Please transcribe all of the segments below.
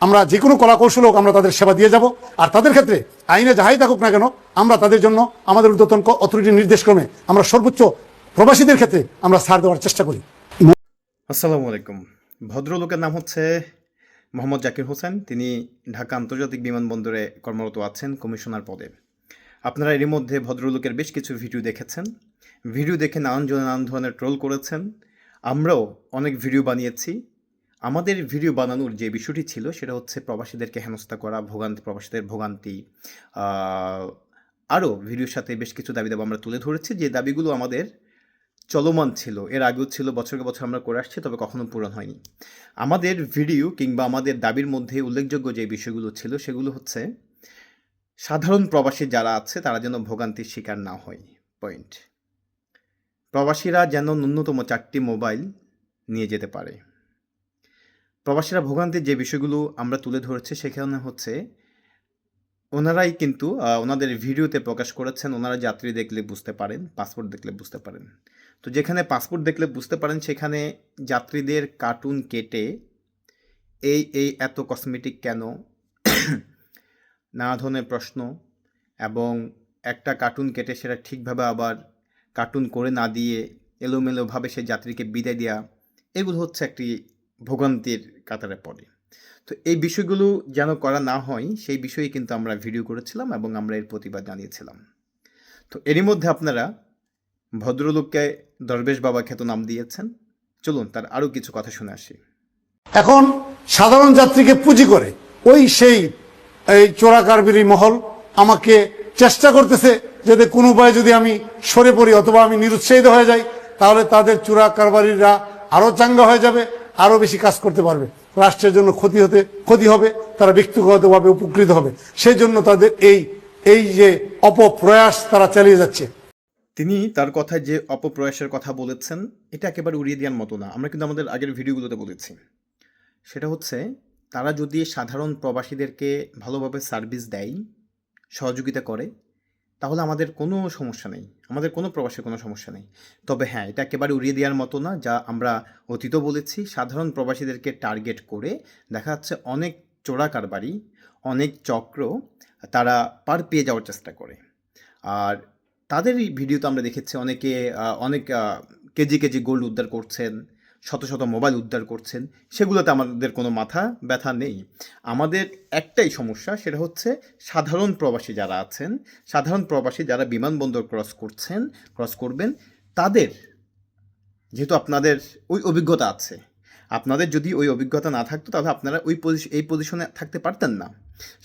আমরা যে কোনো কলা কৌশল হোক আমরা তাদের সেবা দিয়ে যাব। আর তাদের ক্ষেত্রে আইনে যাহাই থাকুক না কেন, আমরা তাদের জন্য আমাদের ঊর্ধ্বতন অথরিটির নির্দেশক্রমে আমরা সর্বোচ্চ প্রবাসীদের ক্ষেত্রে আমরা ছাড় দেওয়ার চেষ্টা করি। আসসালামু আলাইকুম। ভদ্রলোকের নাম হচ্ছে মোহাম্মদ জাকির হোসেন। তিনি ঢাকা আন্তর্জাতিক বিমানবন্দরে কর্মরত আছেন কমিশনার পদে। আপনারা এরই মধ্যে ভদ্রলোকের বেশ কিছু ভিডিও দেখেছেন। ভিডিও দেখে নানান জন নানান ধরনের ট্রোল করেছেন। আমরাও অনেক ভিডিও বানিয়েছি। আমাদের ভিডিও বানানোর যে বিষয়টি ছিল, সেটা হচ্ছে প্রবাসীদেরকে হেনস্থা করা, ভোগান্তি, প্রবাসীদের ভোগান্তি আরও ভিডিওর সাথে বেশ কিছু দাবি দাবা আমরা তুলে ধরেছি। যে দাবিগুলো আমাদের চলমান ছিল, এর আগেও ছিল, বছরকে বছর আমরা করে আসছি, তবে কখনো পূরণ হয়নি। আমাদের ভিডিও কিংবা আমাদের দাবির মধ্যে উল্লেখযোগ্য যে বিষয়গুলো ছিল, সেগুলো হচ্ছে সাধারণ প্রবাসী যারা আছে, তারা যেন ভোগান্তির শিকার না হয়। পয়েন্ট প্রবাসীরা যেন ন্যূনতম চারটি মোবাইল নিয়ে যেতে পারে। প্রবাসীরা ভোগান্তির যে বিষয়গুলো আমরা তুলে ধরেছি সেখানে হচ্ছে ওনারাই কিন্তু ওনাদের ভিডিওতে প্রকাশ করেছেন, ওনারা যাত্রী দেখলে বুঝতে পারেন, পাসপোর্ট দেখলে বুঝতে পারেন। তো যেখানে পাসপোর্ট দেখলে বুঝতে পারেন, সেখানে যাত্রীদের কার্টুন কেটে এই এই এত কসমেটিক কেন? নানা ধরনের প্রশ্ন এবং একটা কার্টুন কেটে সেটা ঠিকভাবে আবার কার্টুন করে না দিয়ে এলোমেলোভাবে সে যাত্রীকে বিদায় দেওয়া এগুলো হচ্ছে একটি ভোগান্তির কাতারে পড়ে। তো এই বিষয়গুলো যেন করা না হয়, সেই বিষয়ে কিন্তু আমরা ভিডিও করেছিলাম এবং আমরা এর প্রতিবাদ জানিয়েছিলাম। তো এরই মধ্যে আপনারা ভদ্রলোককে দরবেশ বাবা খ্যাত নাম দিয়েছেন। চলুন তার আরও কিছু কথা শুনে আসি। এখন সাধারণ যাত্রীকে পুঁজি করে ওই সেই, এই চোরাকারবিরি মহল আমাকে চেষ্টা করতেছে যাতে কোনো উপায়ে যদি আমি সরে পড়ি অথবা আমি নিরুৎসাহিত হয়ে যাই, তাহলে তাদের চোরা কারবারিরা আরও চাঙ্গা হয়ে যাবে আরও বেশি কাজ করতে পারবে। রাষ্ট্রের জন্য ক্ষতি হতে, ক্ষতি হবে, তারা ব্যক্তিগতভাবে উপকৃত হবে। সেই জন্য তাদের এই এই যে অপপ্রয়াস তারা চালিয়ে যাচ্ছে। তিনি তার কথায় যে অপপ্রয়াসের কথা বলেছেন, এটা একেবারে উড়িয়ে দেওয়ার মতো না। আমরা কিন্তু আমাদের আগের ভিডিওগুলোতে বলেছি। সেটা হচ্ছে, তারা যদি সাধারণ প্রবাসীদেরকে ভালোভাবে সার্ভিস দেয়, সহযোগিতা করে তাহলে আমাদের কোনো সমস্যা নেই। আমাদের কোনো প্রবাসে কোনো সমস্যা নেই। তবে হ্যাঁ এটা একেবারে উড়িয়ে দেওয়ার মতো না, যা আমরা অতীত বলেছি। সাধারণ প্রবাসীদেরকে টার্গেট করে দেখা যাচ্ছে অনেক চোরা কারবারি, অনেক চক্র তারা পার পেয়ে যাওয়ার চেষ্টা করে। আর তাদেরই ভিডিওতে আমরা দেখেছি অনেকে অনেক কেজি কেজি গোল্ড উদ্ধার করছেন। শত শত মোবাইল উদ্ধার করছেন, সেগুলোতে আমাদের কোনো মাথা ব্যথা নেই। আমাদের একটাই সমস্যা, সেটা হচ্ছে সাধারণ প্রবাসী যারা আছেন, সাধারণ প্রবাসী যারা বিমানবন্দর ক্রস করছেন, ক্রস করবেন, তাদের যেহেতু আপনাদের ওই অভিজ্ঞতা আছে, আপনাদের যদি ওই অভিজ্ঞতা না থাকতো, তাহলে আপনারা ওই এই পজিশনে থাকতে পারতেন না।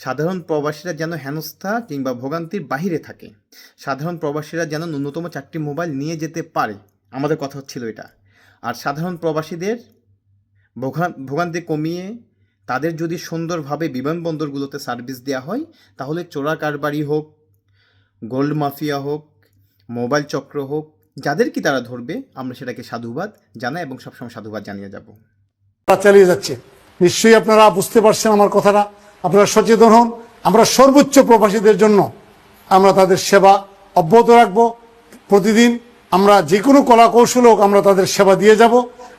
সাধারণ প্রবাসীরা যেন হেনস্থা কিংবা ভোগান্তির বাহিরে থাকে, সাধারণ প্রবাসীরা যেন ন্যূনতম চারটি মোবাইল নিয়ে যেতে পারে, আমাদের কথা হচ্ছিল এটা। আর সাধারণ প্রবাসীদের ভোগা- ভোগান্তি কমিয়ে তাদের যদি সুন্দরভাবে বিমানবন্দরগুলোতে সার্ভিস দেওয়া হয়, তাহলে চোরা কারবারি হোক, গোল্ড মাফিয়া হোক, মোবাইল চক্র হোক যাদেরকে তারা ধরবে, আমরা সেটাকে সাধুবাদ জানাই এবং সবসময় সাধুবাদ জানিয়ে যাব। চালিয়ে যাচ্ছে। নিশ্চয়ই আপনারা বুঝতে পারছেন আমার কথাটা। আপনারা সচেতন হন। আমরা সর্বোচ্চ প্রবাসীদের জন্য আমরা তাদের সেবা অব্যাহত রাখব। প্রতিদিন আমরা যে কোনো কলা কৌশল হোক আমরা তাদের সেবা দিয়ে যাব।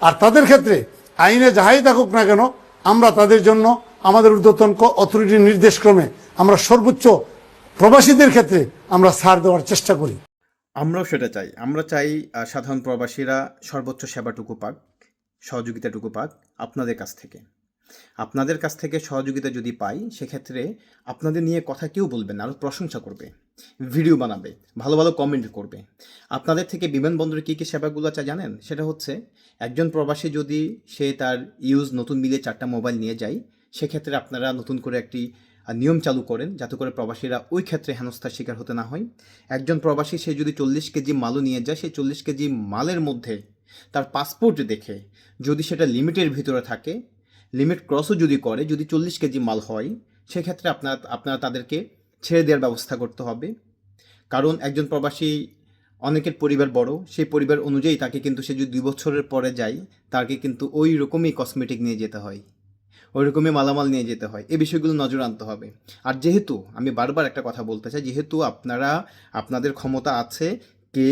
আর তাদের ক্ষেত্রে আইনে যাহাই থাকুক না কেন, আমরা তাদের জন্য আমাদের ঊর্ধ্বতন অথরিটির নির্দেশক্রমে আমরা সর্বোচ্চ প্রবাসীদের ক্ষেত্রে আমরা ছাড় দেওয়ার চেষ্টা করি। আমরাও সেটা চাই। আমরা চাই সাধারণ প্রবাসীরা সর্বোচ্চ সেবাটুকু পাক, সহযোগিতাটুকু পাক আপনাদের কাছ থেকে। আপনাদের কাছ থেকে সহযোগিতা যদি পাই, সেক্ষেত্রে আপনাদের নিয়ে কথা কেউ বলবে না আরও প্রশংসা করবে। ভিডিও বানাবে, ভালো ভালো কমেন্ট করবে। আপনাদের থেকে বিমানবন্দরে কী কী সেবাগুলো চাই জানেন? সেটা হচ্ছে, একজন প্রবাসী যদি সে তার ইউজ নতুন মিলে চারটা মোবাইল নিয়ে যায়, সেক্ষেত্রে আপনারা নতুন করে একটি নিয়ম চালু করেন যাতে করে প্রবাসীরা ওই ক্ষেত্রে হেনস্থার শিকার হতে না হয়। একজন প্রবাসী সে যদি চল্লিশ কেজি মালও নিয়ে যায়, সেই চল্লিশ কেজি মালের মধ্যে তার পাসপোর্ট দেখে, যদি সেটা লিমিটের ভিতরে থাকে লিমিট ক্রসও যদি করে, যদি চল্লিশ কেজি মাল হয়, সেক্ষেত্রে আপনার, আপনারা তাদেরকে ছেড়ে দেওয়ার ব্যবস্থা করতে হবে। কারণ একজন প্রবাসী, অনেকের পরিবার বড়, সেই পরিবার অনুযায়ী তাকে কিন্তু সে যদি দুই বছরের পরে যায়, তাকে কিন্তু ওই রকমই কসমেটিক নিয়ে যেতে হয়। ওই রকমই মালামাল নিয়ে যেতে হয়। এই বিষয়গুলো নজর আনতে হবে। আর যেহেতু, আমি বারবার একটা কথা বলতে চাই, যেহেতু আপনারা, আপনাদের ক্ষমতা আছে কে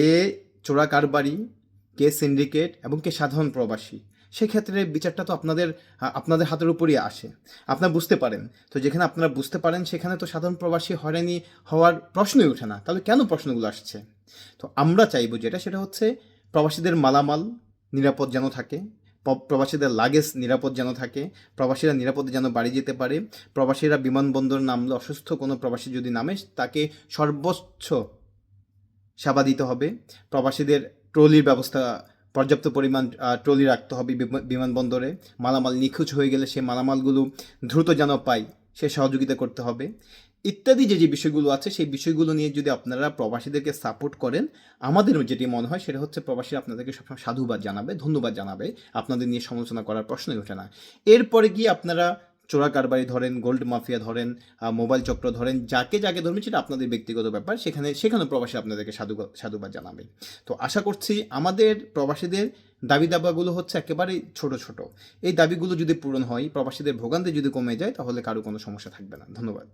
চোরা কারবারি কে সিন্ডিকেট এবং কে সাধারণ প্রবাসী সেক্ষেত্রে বিচারটা তো আপনাদের আপনাদের হাতের উপরই আসে। আপনারা বুঝতে পারেন। তো যেখানে আপনারা বুঝতে পারেন, সেখানে তো সাধারণ প্রবাসী হয়রানি হওয়ার প্রশ্নই ওঠে না। তাহলে কেন প্রশ্নগুলো আসছে? তো আমরা চাইব যেটা, সেটা হচ্ছে প্রবাসীদের মালামাল নিরাপদ যেন থাকে প্রবাসীদের লাগেজ নিরাপদ যেন থাকে, প্রবাসীরা নিরাপদে যেন বাড়ি যেতে পারে, প্রবাসীরা বিমানবন্দর নামলে অসুস্থ কোনো প্রবাসী যদি নামে, তাকে সর্বোচ্চ সেবা দিতে হবে। প্রবাসীদের ট্রলির ব্যবস্থা পর্যাপ্ত পরিমাণ ট্রলি রাখতে হবে বিমা- বিমানবন্দরে। মালামাল নিখোঁজ হয়ে গেলে সেই মালামালগুলো দ্রুত যেন পাই, সে সহযোগিতা করতে হবে। ইত্যাদি যে যে বিষয়গুলো আছে, সেই বিষয়গুলো নিয়ে যদি আপনারা প্রবাসীদেরকে সাপোর্ট করেন আমাদের যেটি মনে হয়, সেটা হচ্ছে প্রবাসী আপনাদেরকে সবসময় সাধুবাদ জানাবে, ধন্যবাদ জানাবে। আপনাদের নিয়ে সমালোচনা করার প্রশ্নই ওঠে না। এরপরে গিয়ে আপনারা চোরা কারবারি ধরেন, গোল্ড মাফিয়া ধরেন মোবাইল চক্র ধরেন, যাকে যাকে ধরবেন সেটা আপনাদের ব্যক্তিগত ব্যাপার। সেখানে সেখানে প্রবাসী আপনাদেরকে সাধু, সাধুবাদ জানাবে। তো আশা করছি আমাদের প্রবাসীদের দাবি দাবাগুলো হচ্ছে একেবারে ছোট ছোট। এই দাবিগুলো যদি পূরণ হয়, প্রবাসীদের ভোগান্তি যদি কমে যায়, তাহলে কারও কোনো সমস্যা থাকবে না। ধন্যবাদ।